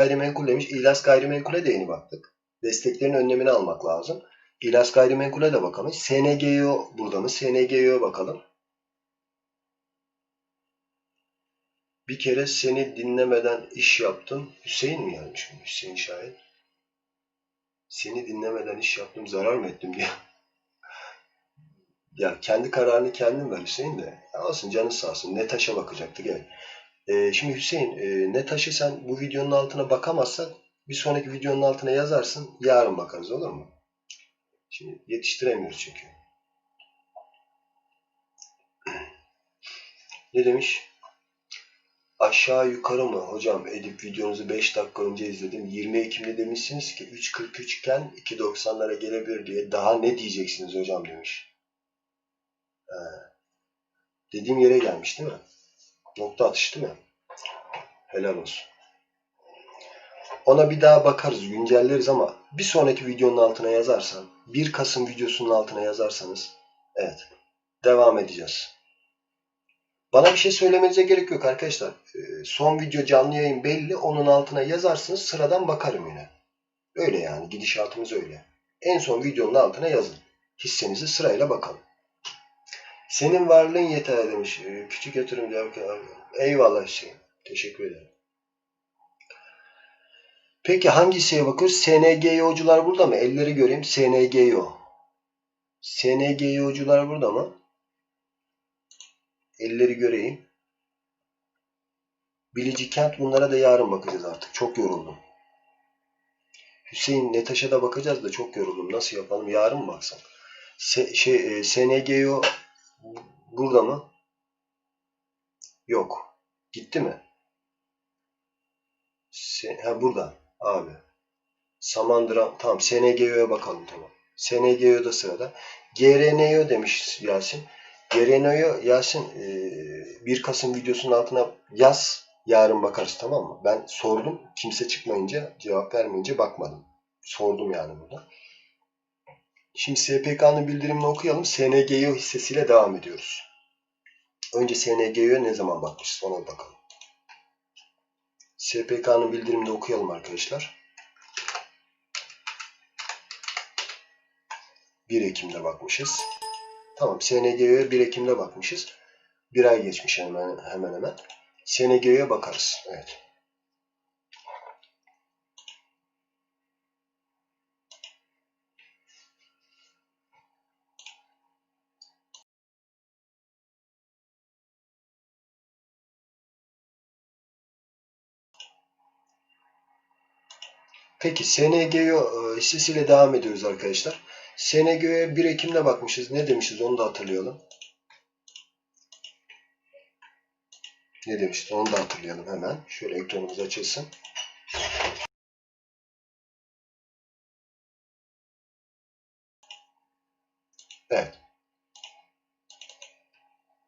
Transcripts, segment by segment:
gayrimenkul demiş. İlas gayrimenkule de yeni baktık. Desteklerin önlemini almak lazım. İlas gayrimenkule de bakalım. SNGO burada mı? SNGO'ya bakalım. Bir kere seni dinlemeden iş yaptım. Hüseyin mi yazmış bunu? Hüseyin şayet. Seni dinlemeden iş yaptım zarar mı ettim diye. ya kendi kararını kendin ver Hüseyin de. Ya olsun canın sağ olsun. Ne taşa bakacaktı gel. Ee, şimdi Hüseyin e, ne taşı sen bu videonun altına bakamazsan bir sonraki videonun altına yazarsın. Yarın bakarız olur mu? Şimdi yetiştiremiyoruz çünkü. Ne demiş? Aşağı yukarı mı? Hocam Edip videonuzu 5 dakika önce izledim. 20 Ekim'de demişsiniz ki 3.43 iken 2.90'lara gelebilir diye. Daha ne diyeceksiniz hocam demiş. He. Dediğim yere gelmiş değil mi? Nokta atış değil mi? Helal olsun. Ona bir daha bakarız, güncelleriz ama bir sonraki videonun altına yazarsan, 1 Kasım videosunun altına yazarsanız, evet, devam edeceğiz. Bana bir şey söylemenize gerek yok arkadaşlar. Ee, Son video canlı yayın belli, onun altına yazarsınız, sıradan bakarım yine. Öyle yani, gidişatımız öyle. En son videonun altına yazın. Hissenizi sırayla bakalım. Senin varlığın yeter demiş. Ee, Küçük yatırım diyor. Eyvallah Hüseyin. Teşekkür ederim. Peki hangi hisseye bakıyoruz? SNGO'cular burada mı? Elleri göreyim. SNGO. SNGO'cular burada mı? Elleri göreyim. Bilici kent bunlara da yarın bakacağız artık. Çok yoruldum. Hüseyin Netaş'a da bakacağız da çok yoruldum. Nasıl yapalım? Yarın mı baksak? Se, şey, e, SNGO burada mı? Yok. Gitti mi? Se, ha burada abi. Samandıra tamam SNGO'ya bakalım tamam. SNGO'da sırada. GRNO demiş Yasin. GRNO'yu Yasin e, 1 Kasım videosunun altına yaz. Yarın bakarız tamam mı? Ben sordum. Kimse çıkmayınca cevap vermeyince bakmadım. Sordum yani burada. Şimdi SPK'nın bildirimini okuyalım. SNGO hissesiyle devam ediyoruz. Önce SNGO'ya ne zaman bakmışız ona bakalım. SPK'nın bildirimini okuyalım arkadaşlar. 1 Ekim'de bakmışız. Tamam SNGO'ya 1 Ekim'de bakmışız. Bir ay geçmiş hemen hemen hemen. SNGO'ya bakarız. Evet. Peki SNGO hissesiyle e, devam ediyoruz arkadaşlar. SNGO'ya 1 Ekim'de bakmışız. Ne demişiz onu da hatırlayalım. Ne demişiz onu da hatırlayalım hemen. Şöyle ekranımız açılsın. Evet.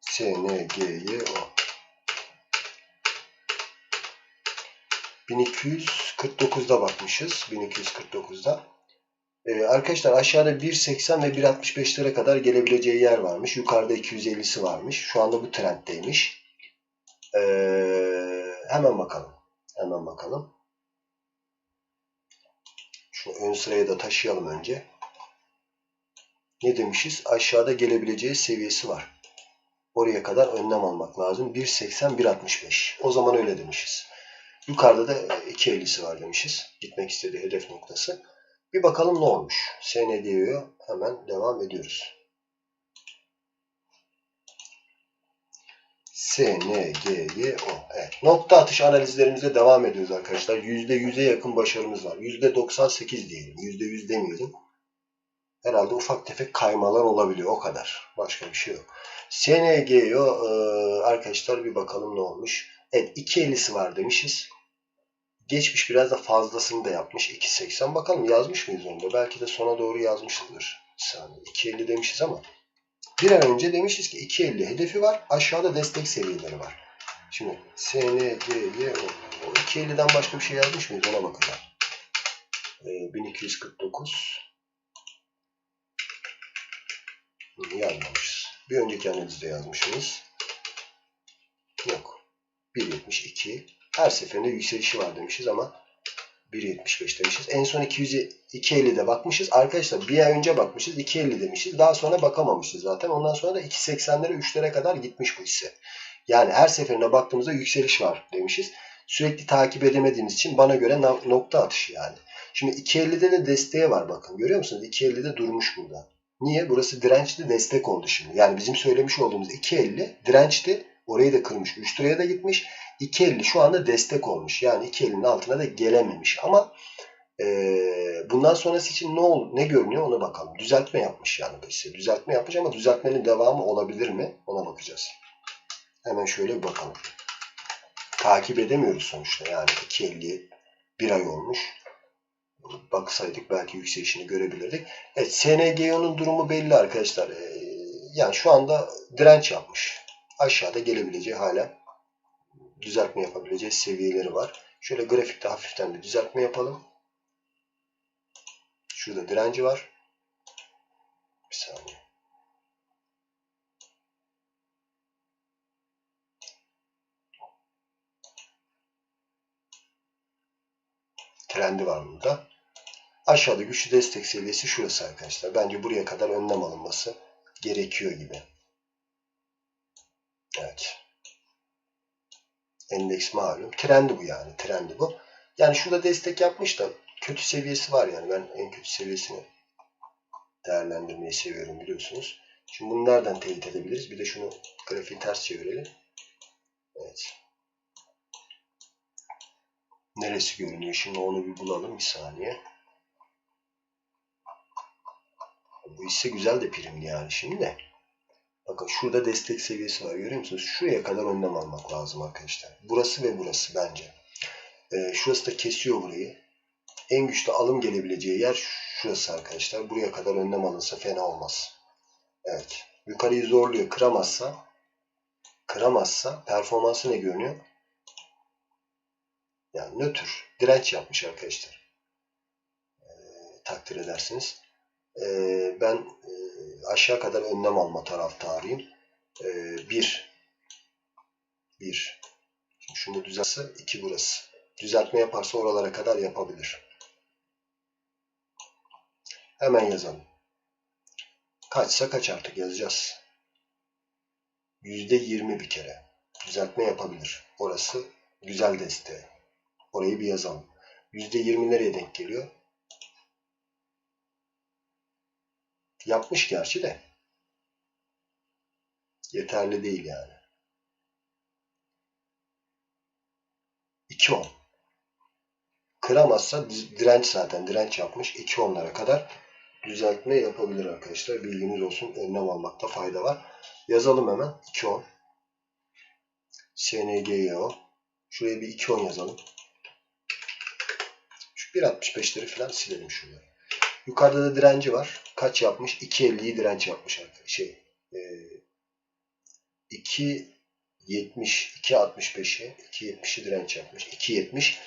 SNGYO 1200 49'da bakmışız. 1249'da. Ee, arkadaşlar aşağıda 1.80 ve 1.65'lere kadar gelebileceği yer varmış. Yukarıda 250'si varmış. Şu anda bu trenddeymiş. Ee, hemen bakalım. Hemen bakalım. Şu ön sıraya da taşıyalım önce. Ne demişiz? Aşağıda gelebileceği seviyesi var. Oraya kadar önlem almak lazım. 1.80 1.65. O zaman öyle demişiz. Yukarıda da 2.50'si var demişiz. Gitmek istediği hedef noktası. Bir bakalım ne olmuş. SND'ye hemen devam ediyoruz. SNGYO. Evet. Nokta atış analizlerimize devam ediyoruz arkadaşlar. %100'e yakın başarımız var. %98 diyelim. %100 demeyelim. Herhalde ufak tefek kaymalar olabiliyor. O kadar. Başka bir şey yok. SNGYO arkadaşlar bir bakalım ne olmuş. Evet 2.50'si var demişiz. Geçmiş biraz da fazlasını da yapmış. 2.80 bakalım yazmış mıyız da? Belki de sona doğru yazmışızdır. Bir saniye. 2.50 demişiz ama. Bir an önce demişiz ki 2.50 hedefi var. Aşağıda destek seviyeleri var. Şimdi SNGY o, o 2.50'den başka bir şey yazmış mıyız? Ona bakacağım. Ee, 1249 yazmamışız. Bir önceki analizde yazmışız. Yok. 1.72 her seferinde yükselişi var demişiz ama 1.75 demişiz. En son 200 2.50'de bakmışız. Arkadaşlar bir ay önce bakmışız. 2.50 demişiz. Daha sonra bakamamışız zaten. Ondan sonra da 2.80'lere 3'lere kadar gitmiş bu hisse. Yani her seferinde baktığımızda yükseliş var demişiz. Sürekli takip edemediğimiz için bana göre nokta atışı yani. Şimdi 2.50'de de desteği var bakın. Görüyor musunuz? 2.50'de durmuş burada. Niye? Burası dirençli destek oldu şimdi. Yani bizim söylemiş olduğumuz 2.50 dirençti. Orayı da kırmış. 3 liraya da gitmiş. 2.50 şu anda destek olmuş. Yani 2.50'nin altına da gelememiş. Ama e, bundan sonrası için ne ol, ne görünüyor ona bakalım. Düzeltme yapmış yani hisse. Düzeltme yapmış ama düzeltmenin devamı olabilir mi? Ona bakacağız. Hemen şöyle bir bakalım. Takip edemiyoruz sonuçta. Yani 2.50 bir ay olmuş. Baksaydık belki yükselişini görebilirdik. Evet SNGO'nun durumu belli arkadaşlar. Ee, yani şu anda direnç yapmış. Aşağıda gelebileceği hala düzeltme yapabileceği seviyeleri var. Şöyle grafikte hafiften bir düzeltme yapalım. Şurada direnci var. Bir saniye. Trendi var burada. Aşağıda güçlü destek seviyesi şurası arkadaşlar. Bence buraya kadar önlem alınması gerekiyor gibi. Evet. Endeks malum. Trendi bu yani. Trendi bu. Yani şurada destek yapmış da kötü seviyesi var yani. Ben en kötü seviyesini değerlendirmeyi seviyorum biliyorsunuz. Şimdi bunu nereden teyit edebiliriz? Bir de şunu grafiği ters çevirelim. Evet. Neresi görünüyor? Şimdi onu bir bulalım. Bir saniye. Bu hisse güzel de primli yani şimdi de. Bakın şurada destek seviyesi var. Görüyor musunuz? Şuraya kadar önlem almak lazım arkadaşlar. Burası ve burası bence. Ee, şurası da kesiyor burayı. En güçlü alım gelebileceği yer şurası arkadaşlar. Buraya kadar önlem alınsa fena olmaz. Evet. Yukarıyı zorluyor. Kıramazsa kıramazsa performansı ne görünüyor? Yani nötr. Direnç yapmış arkadaşlar. Ee, takdir edersiniz. Ee, ben e, aşağı kadar önlem alma taraftarıyım. Ee, bir. Bir. Şimdi şunu düzeltse iki burası. Düzeltme yaparsa oralara kadar yapabilir. Hemen yazalım. Kaçsa kaç artık yazacağız. Yüzde yirmi bir kere. Düzeltme yapabilir. Orası güzel desteği. Orayı bir yazalım. Yüzde yirmi nereye denk geliyor? Yapmış gerçi de. Yeterli değil yani. 2.10. Kıramazsa direnç zaten direnç yapmış. 2.10'lara kadar düzeltme yapabilir arkadaşlar. Bilginiz olsun. Önlem almakta fayda var. Yazalım hemen. 2.10. SNGO. Şuraya bir 2.10 yazalım. Şu 1.65'leri falan silelim şurada. Yukarıda da direnci var. Kaç yapmış? 2.50'yi direnç yapmış arkadaşlar. Şey, e, 2.70, 2.65'i, 2.70'i direnç yapmış. 2.70.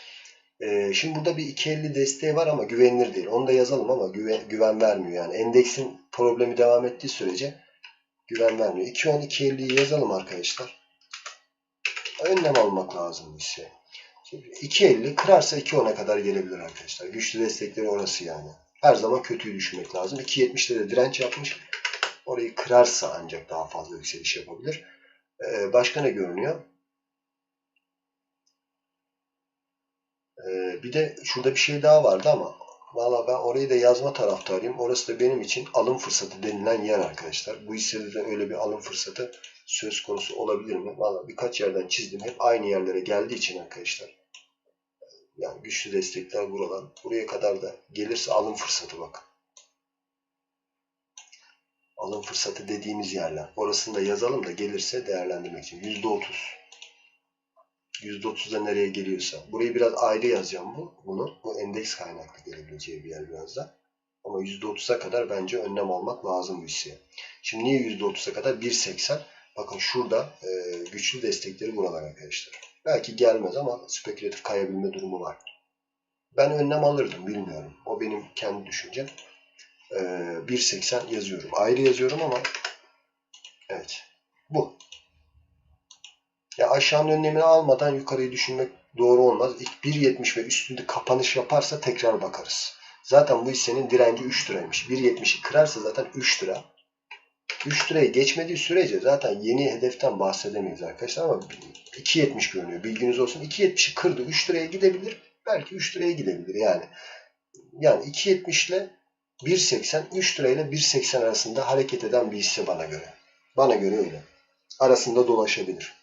E, şimdi burada bir 2.50 desteği var ama güvenilir değil. Onu da yazalım ama güven, güven vermiyor. Yani endeksin problemi devam ettiği sürece güven vermiyor. 2.10, 2.50'yi yazalım arkadaşlar. Önlem almak lazım bu hisse. 2.50 kırarsa 2.10'a kadar gelebilir arkadaşlar. Güçlü destekleri orası yani. Her zaman kötüyü düşünmek lazım. 2.70'de de direnç yapmış. Orayı kırarsa ancak daha fazla yükseliş yapabilir. Ee, başka ne görünüyor? Ee, bir de şurada bir şey daha vardı ama valla ben orayı da yazma taraftarıyım. Orası da benim için alım fırsatı denilen yer arkadaşlar. Bu hissede de öyle bir alım fırsatı söz konusu olabilir mi? Valla birkaç yerden çizdim. Hep aynı yerlere geldiği için arkadaşlar. Yani güçlü destekler buralar. Buraya kadar da gelirse alım fırsatı bak. Alım fırsatı dediğimiz yerler. Orasını da yazalım da gelirse değerlendirmek için. %30. %30'da nereye geliyorsa. Burayı biraz ayrı yazacağım bu. Bunu. Bu endeks kaynaklı gelebileceği bir yer biraz da. Ama %30'a kadar bence önlem almak lazım bu hisseye. Şimdi niye %30'a kadar? 1.80. Bakın şurada e, güçlü destekleri buralar arkadaşlar. Belki gelmez ama spekülatif kayabilme durumu var. Ben önlem alırdım bilmiyorum. O benim kendi düşüncem. Ee, 1.80 yazıyorum. Ayrı yazıyorum ama evet. Bu. Ya aşağının önlemini almadan yukarıyı düşünmek doğru olmaz. İlk 1.70 ve üstünde kapanış yaparsa tekrar bakarız. Zaten bu hissenin direnci 3 liraymış. 1.70'i kırarsa zaten 3 lira. 3 lirayı geçmediği sürece zaten yeni hedeften bahsedemeyiz arkadaşlar ama 2.70 görünüyor. Bilginiz olsun. 2.70'i kırdı. 3 liraya gidebilir. Belki 3 liraya gidebilir yani. Yani 2.70 ile 1.80, 3 lirayla 1.80 arasında hareket eden bir hisse bana göre. Bana göre öyle. Arasında dolaşabilir.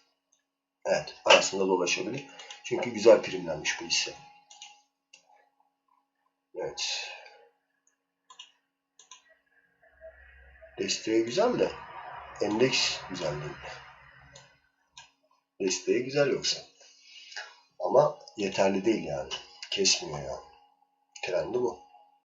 Evet, arasında dolaşabilir. Çünkü güzel primlenmiş bu hisse. Evet. Desteği güzel de endeks güzel değil. Desteği güzel yoksa. Ama yeterli değil yani. Kesmiyor yani. Trendi bu.